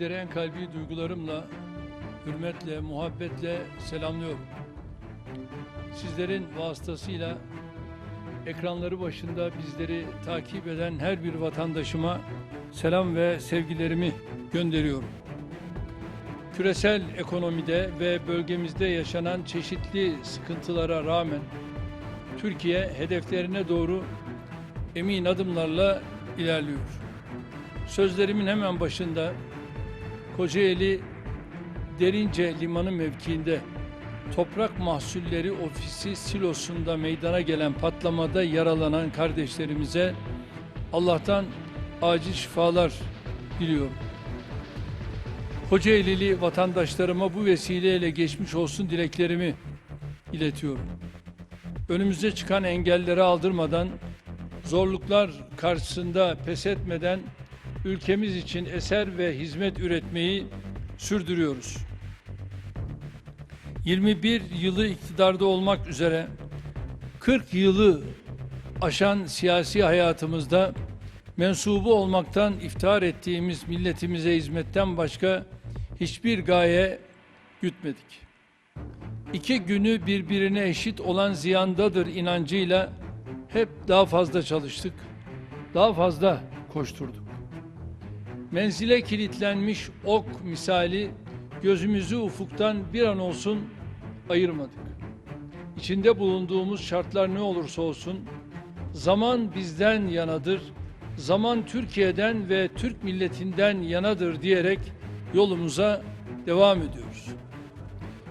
Sizleri en kalbi duygularımla, hürmetle, muhabbetle selamlıyorum. Sizlerin vasıtasıyla ekranları başında bizleri takip eden her bir vatandaşıma selam ve sevgilerimi gönderiyorum. Küresel ekonomide ve bölgemizde yaşanan çeşitli sıkıntılara rağmen Türkiye hedeflerine doğru emin adımlarla ilerliyor. Sözlerimin hemen başında Kocaeli Derince Limanı mevkiinde Toprak Mahsulleri Ofisi silosunda meydana gelen patlamada yaralanan kardeşlerimize Allah'tan acil şifalar diliyorum. Kocaelili vatandaşlarıma bu vesileyle geçmiş olsun dileklerimi iletiyorum. Önümüze çıkan engelleri aldırmadan, zorluklar karşısında pes etmeden ülkemiz için eser ve hizmet üretmeyi sürdürüyoruz. 21 yılı iktidarda olmak üzere 40 yılı aşan siyasi hayatımızda mensubu olmaktan iftihar ettiğimiz milletimize hizmetten başka hiçbir gaye gütmedik. İki günü birbirine eşit olan ziyandadır inancıyla hep daha fazla çalıştık, daha fazla koşturduk. Menzile kilitlenmiş ok misali gözümüzü ufuktan bir an olsun ayırmadık. İçinde bulunduğumuz şartlar ne olursa olsun zaman bizden yanadır, zaman Türkiye'den ve Türk milletinden yanadır diyerek yolumuza devam ediyoruz.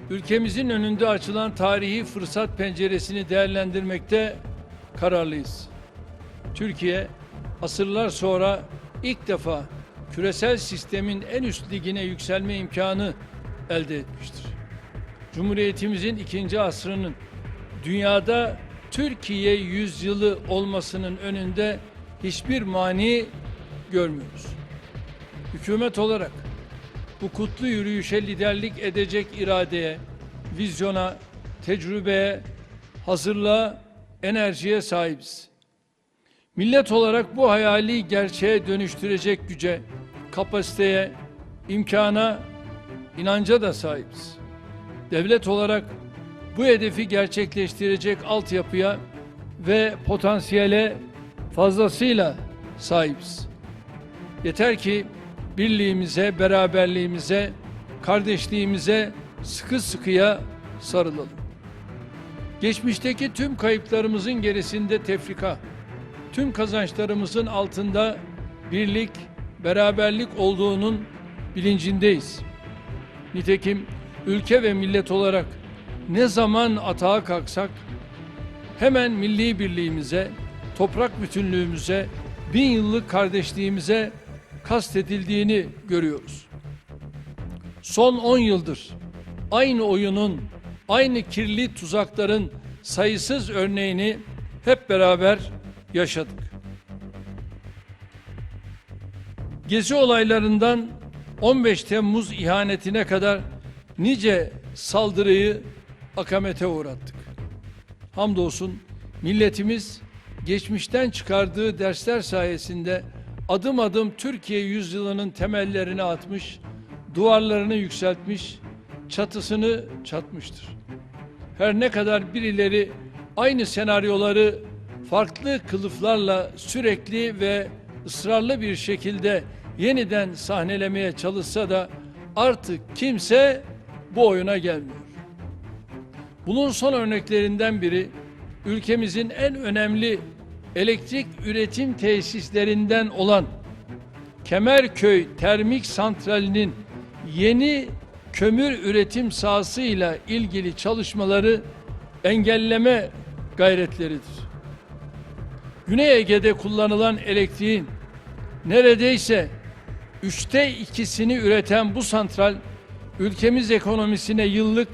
Ülkemizin önünde açılan tarihi fırsat penceresini değerlendirmekte kararlıyız. Türkiye asırlar sonra ilk defa küresel sistemin en üst ligine yükselme imkanı elde etmiştir. Cumhuriyetimizin ikinci asrının dünyada Türkiye yüzyılı olmasının önünde hiçbir mani görmüyoruz. Hükümet olarak bu kutlu yürüyüşe liderlik edecek iradeye, vizyona, tecrübeye, hazırlığa, enerjiye sahibiz. Millet olarak bu hayali gerçeğe dönüştürecek güce, kapasiteye, imkana, inanca da sahibiz. Devlet olarak bu hedefi gerçekleştirecek altyapıya ve potansiyele fazlasıyla sahibiz. Yeter ki birliğimize, beraberliğimize, kardeşliğimize sıkı sıkıya sarılalım. Geçmişteki tüm kayıplarımızın gerisinde tefrika, tüm kazançlarımızın altında birlik, beraberlik olduğunun bilincindeyiz. Nitekim ülke ve millet olarak ne zaman atağa kalksak hemen milli birliğimize, toprak bütünlüğümüze, bin yıllık kardeşliğimize kastedildiğini görüyoruz. Son 10 yıldır aynı oyunun, aynı kirli tuzakların sayısız örneğini hep beraber yaşadık. Gezi olaylarından 15 Temmuz ihanetine kadar nice saldırıyı akamete uğrattık. Hamdolsun milletimiz geçmişten çıkardığı dersler sayesinde adım adım Türkiye yüzyılının temellerini atmış, duvarlarını yükseltmiş, çatısını çatmıştır. Her ne kadar birileri aynı senaryoları farklı kılıflarla sürekli ve ısrarlı bir şekilde yeniden sahnelemeye çalışsa da artık kimse bu oyuna gelmiyor. Bunun son örneklerinden biri ülkemizin en önemli elektrik üretim tesislerinden olan Kemerköy Termik Santrali'nin yeni kömür üretim sahasıyla ilgili çalışmaları engelleme gayretleridir. Güney Ege'de kullanılan elektriğin neredeyse üçte ikisini üreten bu santral ülkemiz ekonomisine yıllık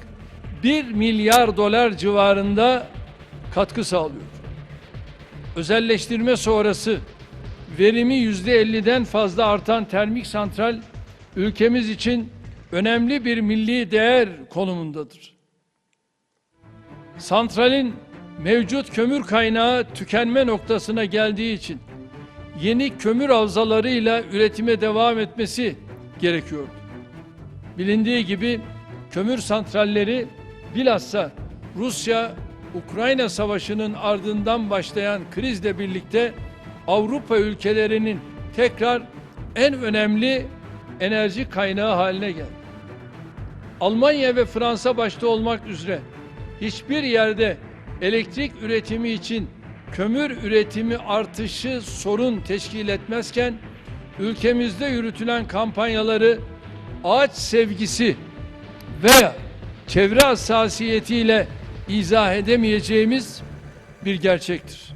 1 milyar dolar civarında katkı sağlıyor. Özelleştirme sonrası verimi yüzde 50'den fazla artan termik santral ülkemiz için önemli bir milli değer konumundadır. Santralin mevcut kömür kaynağı tükenme noktasına geldiği için yeni kömür havzalarıyla üretime devam etmesi gerekiyordu. Bilindiği gibi kömür santralleri bilhassa Rusya-Ukrayna savaşının ardından başlayan krizle birlikte Avrupa ülkelerinin tekrar en önemli enerji kaynağı haline geldi. Almanya ve Fransa başta olmak üzere hiçbir yerde elektrik üretimi için kömür üretimi artışı sorun teşkil etmezken ülkemizde yürütülen kampanyaları ağaç sevgisi veya çevre hassasiyetiyle izah edemeyeceğimiz bir gerçektir.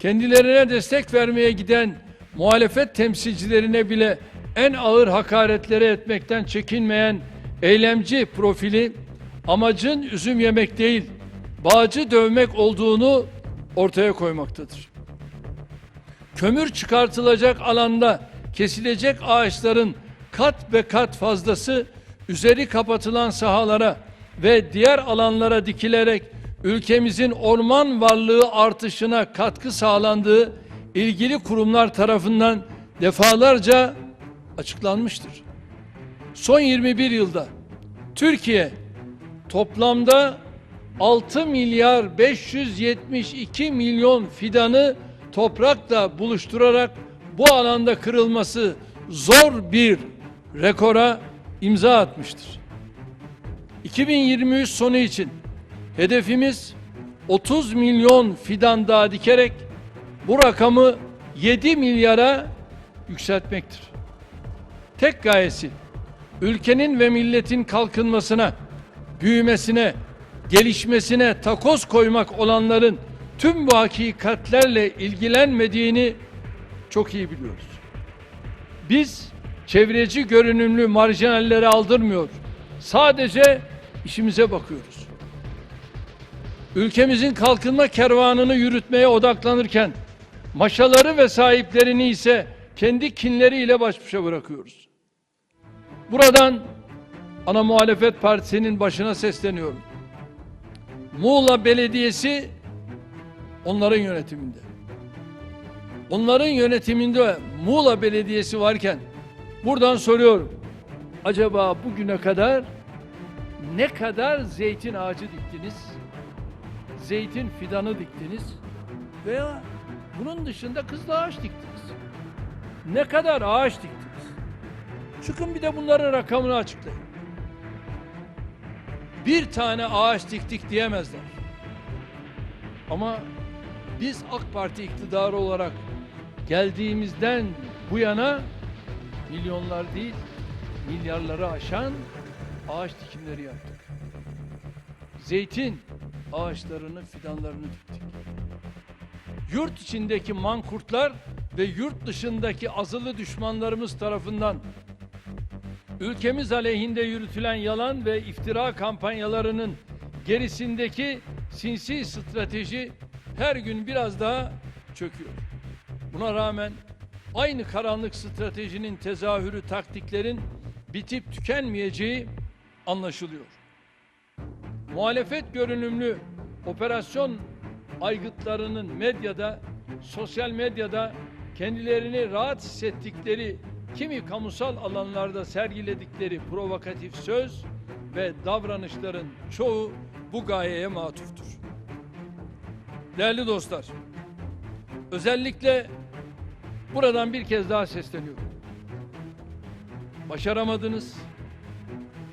Kendilerine destek vermeye giden muhalefet temsilcilerine bile en ağır hakaretlere etmekten çekinmeyen eylemci profili amacın üzüm yemek değil, bağcı dövmek olduğunu ortaya koymaktadır. Kömür çıkartılacak alanda kesilecek ağaçların kat be kat fazlası üzeri kapatılan sahalara ve diğer alanlara dikilerek ülkemizin orman varlığı artışına katkı sağlandığı ilgili kurumlar tarafından defalarca açıklanmıştır. Son 21 yılda Türkiye toplamda 6 milyar 572 milyon fidanı toprakla buluşturarak bu alanda kırılması zor bir rekora imza atmıştır. 2023 sonu için hedefimiz 30 milyon fidan daha dikerek bu rakamı 7 milyara yükseltmektir. Tek gayesi ülkenin ve milletin kalkınmasına, büyümesine, gelişmesine takoz koymak olanların tüm bu hakikatlerle ilgilenmediğini çok iyi biliyoruz. Biz çevreci görünümlü marjinalleri aldırmıyor. Sadece işimize bakıyoruz. Ülkemizin kalkınma kervanını yürütmeye odaklanırken maşaları ve sahiplerini ise kendi kinleriyle baş başa bırakıyoruz. Buradan ana muhalefet partisinin başına sesleniyorum. Muğla Belediyesi onların yönetiminde. Onların yönetiminde Muğla Belediyesi varken buradan soruyorum. Acaba bugüne kadar ne kadar zeytin ağacı diktiniz? Zeytin fidanı diktiniz? Veya bunun dışında kızıl ağaç diktiniz? Ne kadar ağaç diktiniz? Çıkın bir de bunların rakamını açıklayın. Bir tane ağaç diktik diyemezler. Ama biz AK Parti iktidarı olarak geldiğimizden bu yana milyonlar değil milyarları aşan ağaç dikimleri yaptık. Zeytin ağaçlarını, fidanlarını diktik. Yurt içindeki mankurtlar ve yurt dışındaki azılı düşmanlarımız tarafından ülkemiz aleyhinde yürütülen yalan ve iftira kampanyalarının gerisindeki sinsi strateji her gün biraz daha çöküyor. Buna rağmen aynı karanlık stratejinin tezahürü taktiklerin bitip tükenmeyeceği anlaşılıyor. Muhalefet görünümlü operasyon aygıtlarının medyada, sosyal medyada kendilerini rahat hissettikleri kimi kamusal alanlarda sergiledikleri provokatif söz ve davranışların çoğu bu gayeye matuftur. Değerli dostlar, özellikle buradan bir kez daha sesleniyorum. Başaramadınız,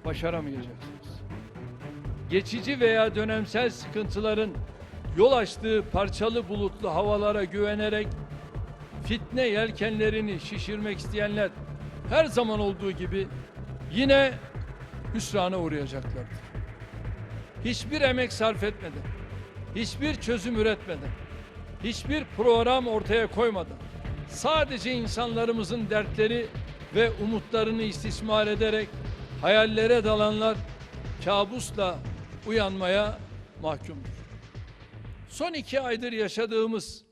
başaramayacaksınız. Geçici veya dönemsel sıkıntıların yol açtığı parçalı bulutlu havalara güvenerek fitne yelkenlerini şişirmek isteyenler her zaman olduğu gibi yine hüsrana uğrayacaklardır. Hiçbir emek sarf etmeden, hiçbir çözüm üretmeden, hiçbir program ortaya koymadan sadece insanlarımızın dertleri ve umutlarını istismar ederek hayallere dalanlar kabusla uyanmaya mahkumdur. Son iki aydır yaşadığımız,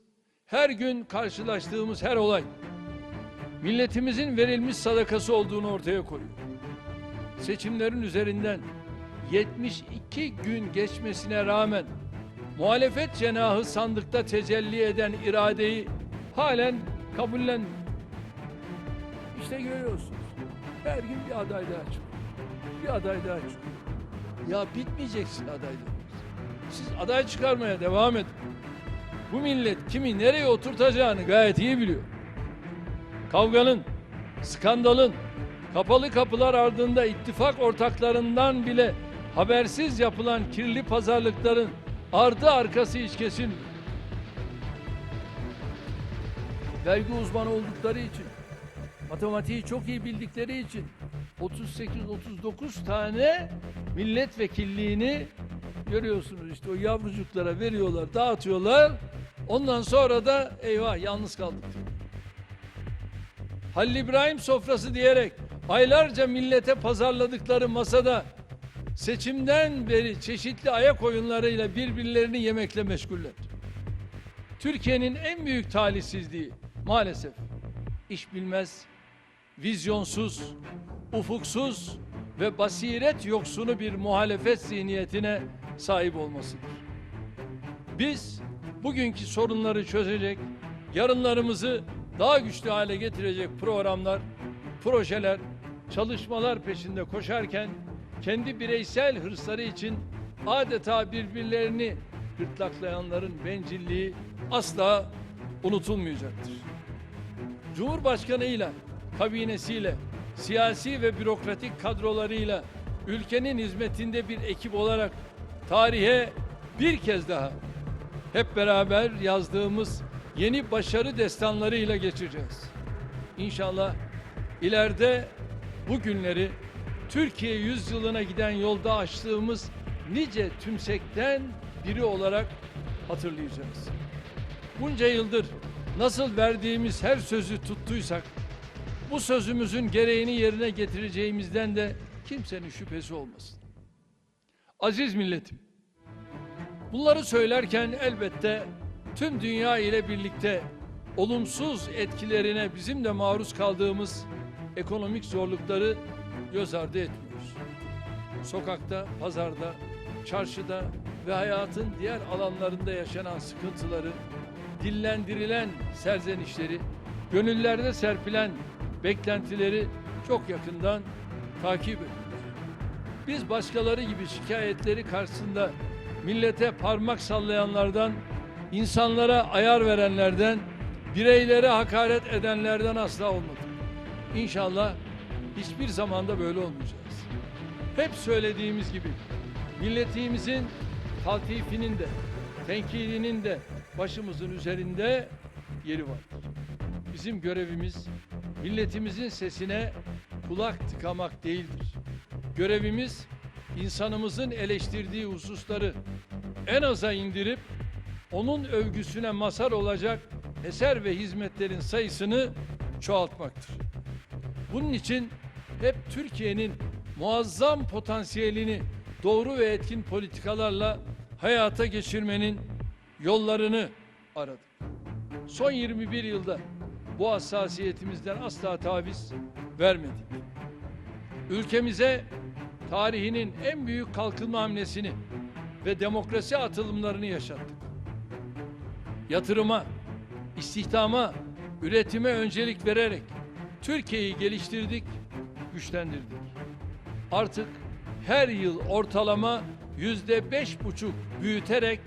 her gün karşılaştığımız her olay milletimizin verilmiş sadakası olduğunu ortaya koyuyor. Seçimlerin üzerinden 72 gün geçmesine rağmen muhalefet cenahı sandıkta tecelli eden iradeyi halen kabullenmiyor. İşte görüyorsunuz. Her gün bir aday daha çıkıyor. Bir aday daha çıkıyor. Ya bitmeyeceksin adaylarımız. Siz aday çıkarmaya devam edin. Bu millet kimi nereye oturtacağını gayet iyi biliyor. Kavganın, skandalın, kapalı kapılar ardında ittifak ortaklarından bile habersiz yapılan kirli pazarlıkların ardı arkası hiç kesilmiyor. Vergi uzmanı oldukları için, matematiği çok iyi bildikleri için 38-39 tane milletvekilliğini görüyorsunuz işte o yavrucuklara veriyorlar, dağıtıyorlar. Ondan sonra da eyvah yalnız kaldık. Halil İbrahim sofrası diyerek aylarca millete pazarladıkları masada seçimden beri çeşitli ayak oyunlarıyla birbirlerini yemekle meşguller. Türkiye'nin en büyük talihsizliği maalesef iş bilmez, vizyonsuz, ufuksuz ve basiret yoksunu bir muhalefet zihniyetine sahip olmasıdır. Biz bugünkü sorunları çözecek, yarınlarımızı daha güçlü hale getirecek programlar, projeler, çalışmalar peşinde koşarken kendi bireysel hırsları için adeta birbirlerini gırtlaklayanların bencilliği asla unutulmayacaktır. Cumhurbaşkanıyla, kabinesiyle, siyasi ve bürokratik kadrolarıyla ülkenin hizmetinde bir ekip olarak tarihe bir kez daha hep beraber yazdığımız yeni başarı destanlarıyla geçeceğiz. İnşallah ileride bu günleri Türkiye yüzyılına giden yolda açtığımız nice tümsekten biri olarak hatırlayacağız. Bunca yıldır nasıl verdiğimiz her sözü tuttuysak bu sözümüzün gereğini yerine getireceğimizden de kimsenin şüphesi olmasın. Aziz milletim, bunları söylerken elbette tüm dünya ile birlikte olumsuz etkilerine bizim de maruz kaldığımız ekonomik zorlukları göz ardı etmiyoruz. Sokakta, pazarda, çarşıda ve hayatın diğer alanlarında yaşanan sıkıntıları, dillendirilen serzenişleri, gönüllerde serpilen beklentileri çok yakından takip ediyoruz. Biz başkaları gibi şikayetleri karşısında millete parmak sallayanlardan, insanlara ayar verenlerden, bireylere hakaret edenlerden asla olmadık. İnşallah hiçbir zamanda böyle olmayacağız. Hep söylediğimiz gibi milletimizin taltifinin de, tenkidinin de başımızın üzerinde yeri vardır. Bizim görevimiz milletimizin sesine kulak tıkamak değildir. Görevimiz insanımızın eleştirdiği hususları en aza indirip onun övgüsüne mazhar olacak eser ve hizmetlerin sayısını çoğaltmaktır. Bunun için hep Türkiye'nin muazzam potansiyelini doğru ve etkin politikalarla hayata geçirmenin yollarını aradık. Son 21 yılda bu hassasiyetimizden asla taviz vermedik. Ülkemize tarihinin en büyük kalkınma hamlesini ve demokrasi atılımlarını yaşattık. Yatırıma, istihdama, üretime öncelik vererek Türkiye'yi geliştirdik, güçlendirdik. Artık her yıl ortalama yüzde beş buçuk büyüterek